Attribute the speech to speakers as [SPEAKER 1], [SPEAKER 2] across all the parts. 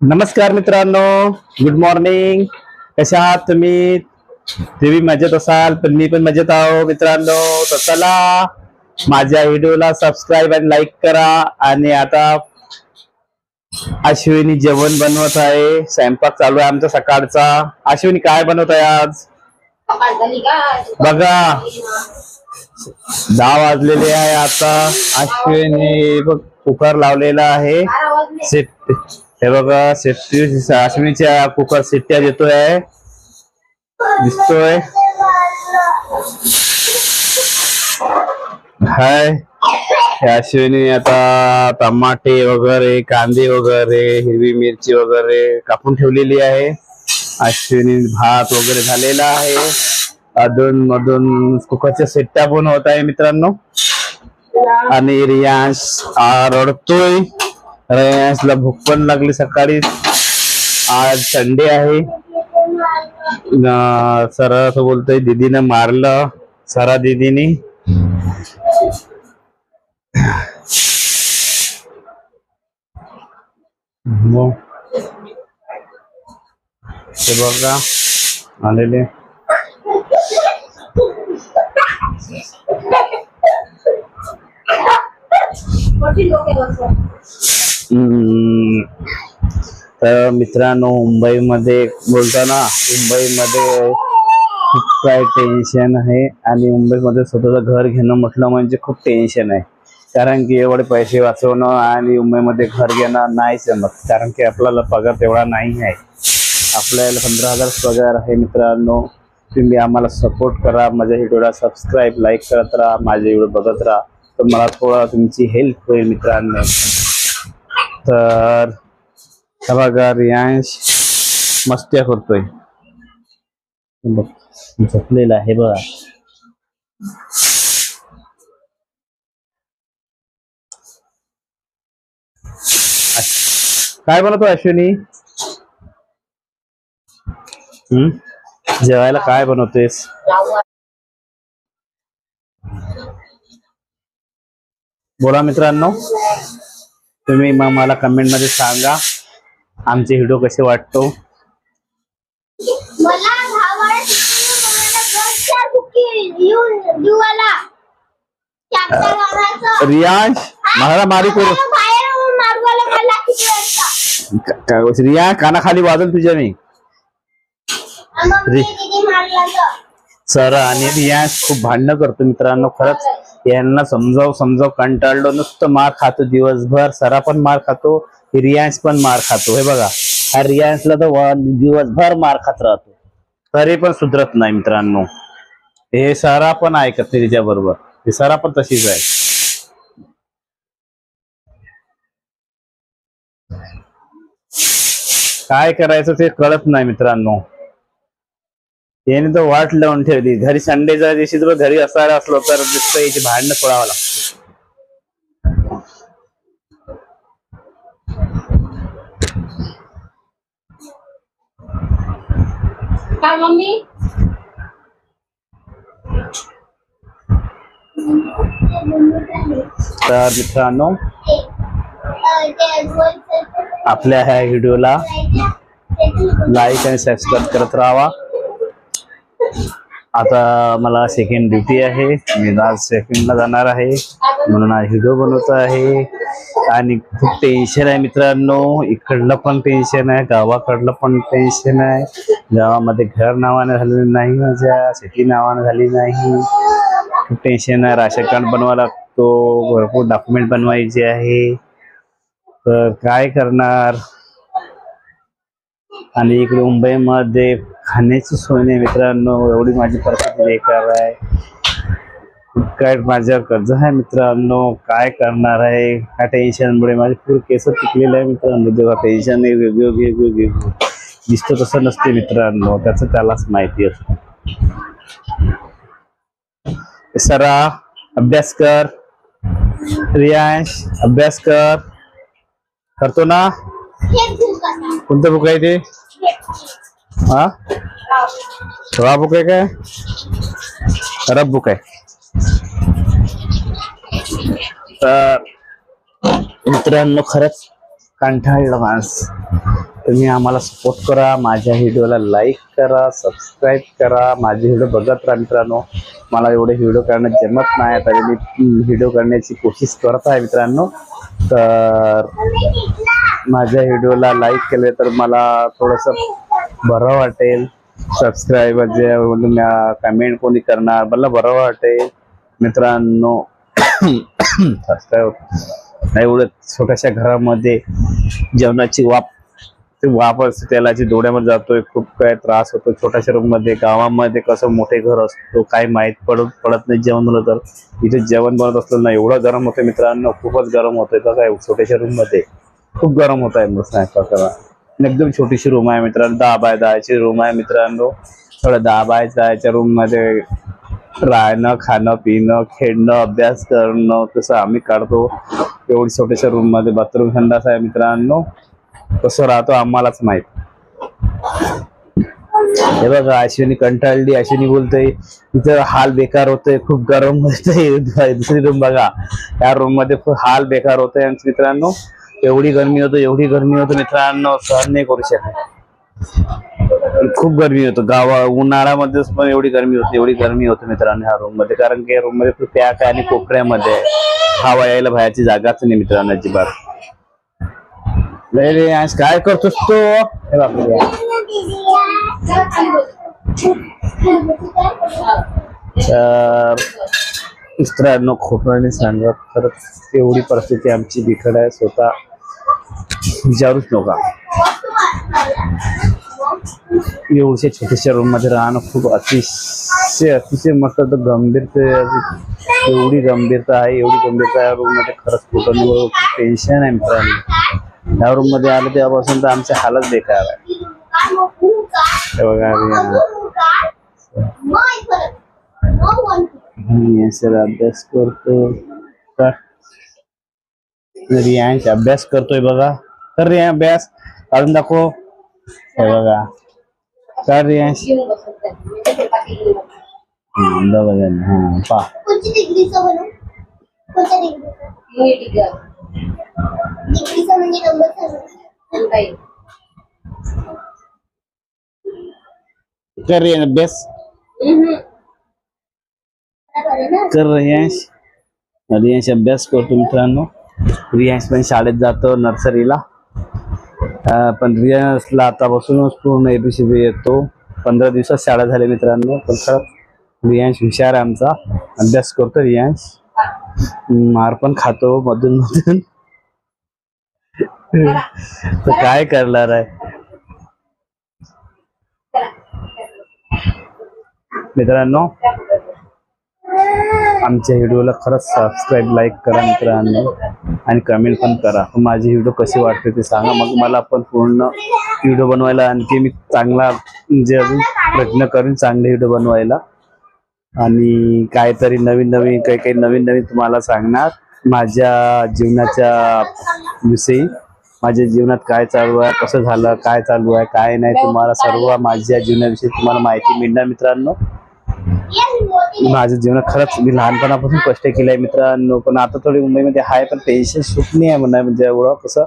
[SPEAKER 1] नमस्कार मित्रांनो good morning कशा आहात तुम्ही? तुम्ही मजेत असाल पण मी पण मजेत आहो मित्रांनो. तर चला माझ्या व्हिडिओला सबस्क्राईब आणि लाईक करा. आणि आता अश्विनी जेवण बनवत आहे. स्वयंपाक चालू आहे आमचा सकाळचा. अश्विनी काय बनवत आहे आज? बघा. दहा वाजलेले आहे आता. अश्विनी बघ कुकर लावलेला आहे. हे बघा शिट्टी अश्विनीच्या कुकर शिट्ट्या देतोय दिसतोय. हाय. अश्विनी आता टमाटे वगैरे कांदे वगैरे हिरवी मिरची वगैरे कापून ठेवलेली आहे. अश्विनी भात वगैरे झालेला आहे. अधून मधून कुकरच्या शिट्ट्या पण होत आहे मित्रांनो. आणि रियांश रडतोय. रयासला भूक पण लागली सकाळी. आज संडे आहे. सर असं बोलतोय दिदीनं मारलं सरा दीदीनी. ते बघा आलेले. तर मित्रांनो मुंबईमध्ये बोलताना मुंबईमध्ये खूप काय टेन्शन आहे आणि मुंबईमध्ये स्वतःचं घर घेणं म्हटलं म्हणजे खूप टेन्शन आहे. कारण की एवढे पैसे वाचवणं आणि मुंबईमध्ये घर घेणं नाही जमत. कारण की आपल्याला पगार तेवढा नाही आहे. आपल्याला पंधरा हजार पगार आहे मित्रांनो. तुम्ही आम्हाला सपोर्ट करा. माझ्या व्हिडिओला सबस्क्राईब लाईक करत राहा. माझे व्हिडिओ बघत राहा. तर मला थोडा तुमची हेल्प होईल मित्रांनो. तर सभागार बघा रियांश मस्त्या करतोय. बघ, झोपलेला आहे बघा. काय बनवतो अश्विनी? हम्म? जेवायला काय बनवतेस? बोला मित्रांनो. तुम्ही मग मला कमेंटमध्ये सांगा. आमचे व्हिडिओ कसे वाटतो?
[SPEAKER 2] शिकवलं मला
[SPEAKER 1] मारी करू. रिया कानाखाली वाजल तुझ्या मी. सर आणि रियांश खूप भांडणं करतो मित्रांनो खरंच. यांना समजाव समजाव कंटाळलो नुसतं मार खातो दिवसभर सरा पण मार खातो रियांश पण मार खातो. हे बघा हा रियांशला तर दिवसभर मार खात राहतो. तरी पण सुधरत नाही मित्रांनो. हे सरा पण ऐकत नाही तिच्या बरोबर हे सरा पण तशीच आहे. काय करायचं ते कळत नाही मित्रांनो. याने तर वाट लावून ठेवली. घरी संडेच्या दिवशी जर घरी असायला असलो तर नुसतं याची भांडणं सोडावं लागतं.
[SPEAKER 2] काय मम्मी?
[SPEAKER 1] तर मित्रांनो आपल्या ह्या व्हिडिओला लाईक आणि सबस्क्राईब करत राहावा आता मला सेकंड ड्युटी आहे. मी आज सेकंडला जाणार आहे. म्हणून आज व्हिडिओ बनवतो आहे. आणि खूप टेन्शन आहे मित्रांनो. इकडलं पण टेन्शन आहे गावाकडलं पण टेन्शन आहे. गावामध्ये घर नावाने झालेलं नाही माझ्या सिटी नावाने झाली नाही. खूप टेन्शन आहे. राशन कार्ड बनवा लागतो. भरपूर डॉक्युमेंट बनवायचे आहे. तर काय करणार? आणि इकडे मुंबईमध्ये खाण्याची सोय नाही मित्रांनो. एवढी माझी परिस्थिती बेकार आहे. खूप काय माझ्या कर्ज आहे मित्रांनो? काय करणार आहे? ह्या टेन्शनमुळे माझे पूर्ण केस पिकलेले आहे मित्रांनो. तेव्हा टेन्शन आहे वेगळं वेगळं वेगळं दिसतं तसं नसते मित्रांनो. त्याचं त्यालाच माहिती असतं. सरा अभ्यास कर. रियांश अभ्यास कर. करतो ना? कोणतं बुक आहे ते? हा? थोडा बुक आहे काय? खराब बुक आहे तर मित्रांनो खरंच कंठाळलं माणस. तुम्ही आम्हाला सपोर्ट करा माझ्या व्हिडिओला लाईक करा सबस्क्राईब करा. माझे व्हिडिओ बघत राहा मित्रांनो. मला एवढे व्हिडिओ करणं जमत नाही तरी मी व्हिडिओ करण्याची कोशिश करत आहे मित्रांनो. तर माझ्या व्हिडिओला लाईक केले तर मला थोडंसं बरं वाटेल. सबस्क्राईबर जे कमेंट कोणी करणार मला बरं वाटेल. मित्रांनो सबस्क्राईब एवढं छोट्याशा घरामध्ये जेवणाची वाप ते वापर तेलाची डोळ्यामध्ये जातोय खूप काय त्रास होतो. छोट्याशा रूममध्ये गावामध्ये कसं मोठे घर असतो काही माहीत पडत पडत नाही जेवण झालं तर. इथे जेवण बनत असलं ना एवढं गरम होतं मित्रांनो खूपच गरम होतंय. कसं आहे छोट्याशा रूममध्ये खूप गरम होत आहे मग स्वयंपाकाला एकदम छोटीशी रूम आहे मित्रांनो. दहा बाय दहाची रूम आहे मित्रांनो. थोडं दहा बाय दहाच्या रूममध्ये राहणं खाणं पिणं खेळणं अभ्यास करणं तसं आम्ही काढतो. एवढी छोट्याशा रूममध्ये बाथरूम संडास आहे मित्रांनो. कसं राहतो आम्हालाच माहीत. हे बघा अश्विनी कंटाळली अश्विनी बोलतोय इथं हाल बेकार होतोय खूप गरम होतंय. दुसरी रूम बघा. या रूममध्ये खूप हाल बेकार होतोय मित्रांनो. एवढी गरमी होतो एवढी गरमी होतो मित्रांनो सहन नाही करू शकत. खूप गरमी होतो. गावा उन्हाळ्यामध्ये पण एवढी गरमी होती एवढी गरमी होती मित्रांनो ह्या रूममध्ये. कारण की या रूममध्ये पॅक आहे आणि कोपऱ्यामध्ये हवा यायला बाहेरची जागाच नाही मित्रांनो अजिबात. लय आज काय करतोस तो? हे तर मित्रांनो खोटं सांगत खरंच एवढी परिस्थिती आमची बिकट आहे स्वतः. विचारूच नका. एवढ्या छोट्याशा रूममध्ये राहणं खूप अतिशय अतिशय मस्त तर गंभीर एवढी गंभीरता आहे एवढी गंभीरता या रूममध्ये खरंच कुठं खूप टेन्शन आहे मित्रांनो. या रूममध्ये आलं तेव्हापासून तर आमचे हालच बेकार आहे. बघा सर अभ्यास करतो रियांश अभ्यास करतोय बघा. कर रिया अभ्यास। काढून दाखव हे बघा। कर जण. हा। पा। कर अभ्यास।
[SPEAKER 2] बरोबर आहे ना
[SPEAKER 1] कर रियांश रियांश अभ्यास करतो मित्रांनो. रियांश पण शाळेत जातो नर्सरीला. पण रियांशला आतापासूनच पूर्ण एबीसीबी येतो. पंधरा दिवसात शाळा झाल्या मित्रांनो पण खरंच रियांश हुशार आहे आमचा. अभ्यास करतो रियांश मार पण खातो मधून मधून. तर काय करणार आहे? मित्रांनो आमच्या व्हिडिओला खरंच सबस्क्राईब लाईक करा मित्रांनो. आणि कमेंट पण करा. माझे व्हिडिओ कसे वाटते ते सांगा. मग मला पण पूर्ण व्हिडिओ बनवायला आणखी मी चांगला म्हणजे अजून प्रयत्न करून चांगले व्हिडिओ बनवायला. आणि काहीतरी नवीन नवीन काही काही नवीन नवीन तुम्हाला सांगणार माझ्या जीवनाच्या विषयी. माझ्या जीवनात काय चालू आहे कसं झालं काय चालू आहे काय नाही तुम्हाला सर्व माझ्या जीवनाविषयी तुम्हाला माहिती मिळणार मित्रांनो. माझ्या जीवनात खरंच मी लहानपणापासून कष्ट केलाय मित्रांनो. पण आता थोडी मुंबईमध्ये आहे पण टेन्शन सुख नाही आहे म्हणा म्हणजे एवढं कसं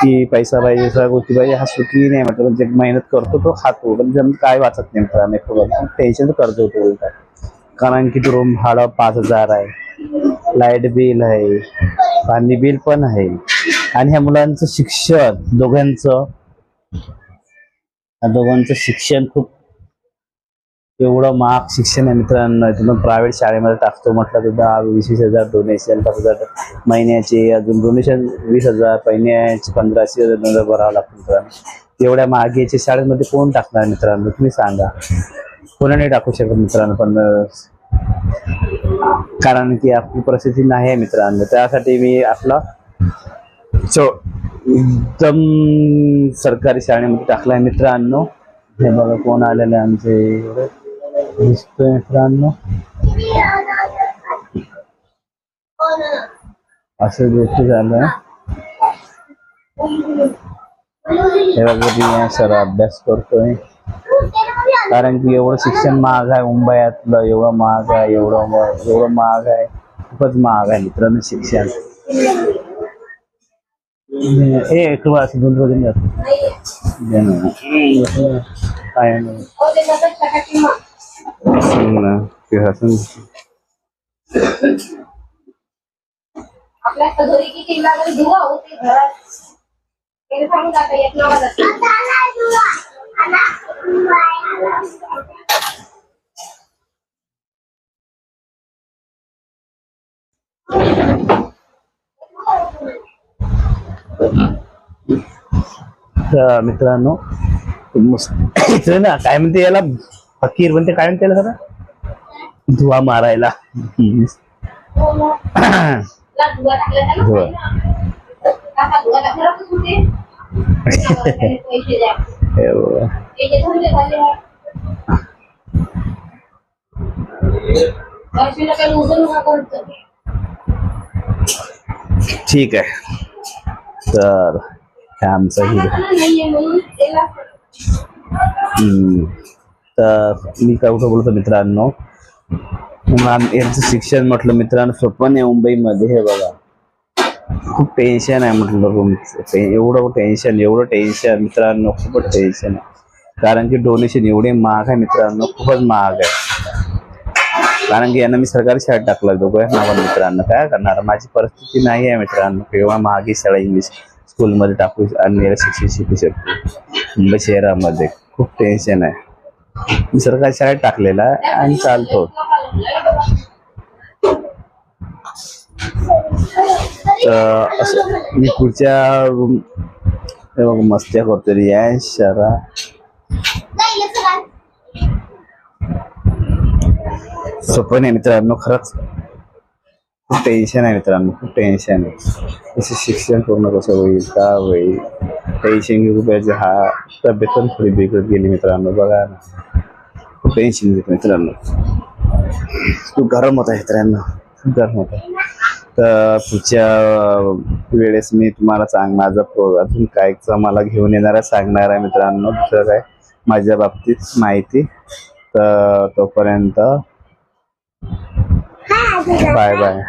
[SPEAKER 1] की पैसा पाहिजे सगळ्या गोष्टी पाहिजे हा सुखी नाही म्हटलं. म्हणजे मेहनत करतो तो खातो. म्हणजे काय वाचत नाही मित्रांनो टेन्शन तर करतो तो उलटा. कारण की तो रूम भाडं पाच हजार आहे. लाइट बिल आहे. पाणी बिल पण आहे. आणि ह्या मुलांचं शिक्षण दोघांचं. दोघांचं शिक्षण खूप एवढं महाग शिक्षण आहे मित्रांनो. तुम्ही प्रायव्हेट शाळेमध्ये टाकतो म्हटलं तर दहा वीस वीस हजार डोनेशन पाच हजार महिन्याचे अजून डोनेशन वीस हजार महिन्याचे पंधराशे हजार दोन हजार भरावं लागतं मित्रांनो. एवढ्या महागीच्या शाळेमध्ये कोण टाकणार मित्रांनो? तुम्ही सांगा. कोणा नाही टाकू शकत मित्रांनो? पण कारण की आपली परिस्थिती नाही आहे मित्रांनो. त्यासाठी मी आपला चो एकदम सरकारी शाळेमध्ये टाकलाय मित्रांनो. हे बघा कोण आलेले आमचे. एवढे दिसतोय मित्रांनो. असं गोष्ट झालं. हे रिया सर अभ्यास करतोय. कारण की एवढं शिक्षण महाग आहे मुंबईतलं एवढं महाग आहे एवढं एवढं महाग आहे. खूपच महाग आहे मित्रांनो शिक्षण. ए एक वास दोन रोज जात
[SPEAKER 2] नाही.
[SPEAKER 1] काय नाही
[SPEAKER 2] हो ते जातात टाकायची मग
[SPEAKER 1] हसून ना ते हसून
[SPEAKER 2] आपल्या हातात घरी किती लागेल धुवा होते घरात ते सांगून जाता येत नव्हतं
[SPEAKER 1] तर मित्रांनो मस्त इथे ना काय म्हणते याला फकीर म्हणते काय म्हणते खरं धुवा मारायला. ठीक आहे. तर हे आमचं तर मी काय कुठं बोलतो मित्रांनो? यांचं शिक्षण म्हटलं मित्रांनो सोपं नाही मुंबईमध्ये हे बघा. खूप टेन्शन आहे म्हटलं रूमचं एवढं टेन्शन एवढं टेन्शन मित्रांनो खूपच टेन्शन आहे. कारण की डोनेशन एवढे महाग आहे मित्रांनो खूपच महाग आहे. कारण की यांना मी सरकारी शाळेत टाकलं दोघं नावा मित्रांनो. काय करणार? माझी परिस्थिती नाही आहे मित्रांनो. किंवा महागी शाळा इंग्लिश स्कूलमध्ये टाकू आणि शिक्षण शिकू शकतो. मुंबई शहरामध्ये खूप टेन्शन आहे. मी शाळेत टाकलेला आहे आणि चालतो. मी पुढच्या रूम मस्त्या करतो शरा. सोपं नाही मित्रांनो खरंच. खूप टेन्शन आहे मित्रांनो खूप टेन्शन आहे. कसं शिक्षण पूर्ण कसं होईल का होईल? घेऊ पाहिजे हा तब्येत पण थोडी बिघडत गेली मित्रांनो. बघा ना. खूप टेन्शन घेत मित्रांनो. खूप गरम होत आहे मित्रांनो. खूप गरम होत आहे. तर पुढच्या वेळेस मी तुम्हाला सांग माझा प्रो अजून काय मला घेऊन येणार आहे सांगणार आहे मित्रांनो. दुसरं काय? माझ्या बाबतीत माहिती. तर तोपर्यंत बाय बाय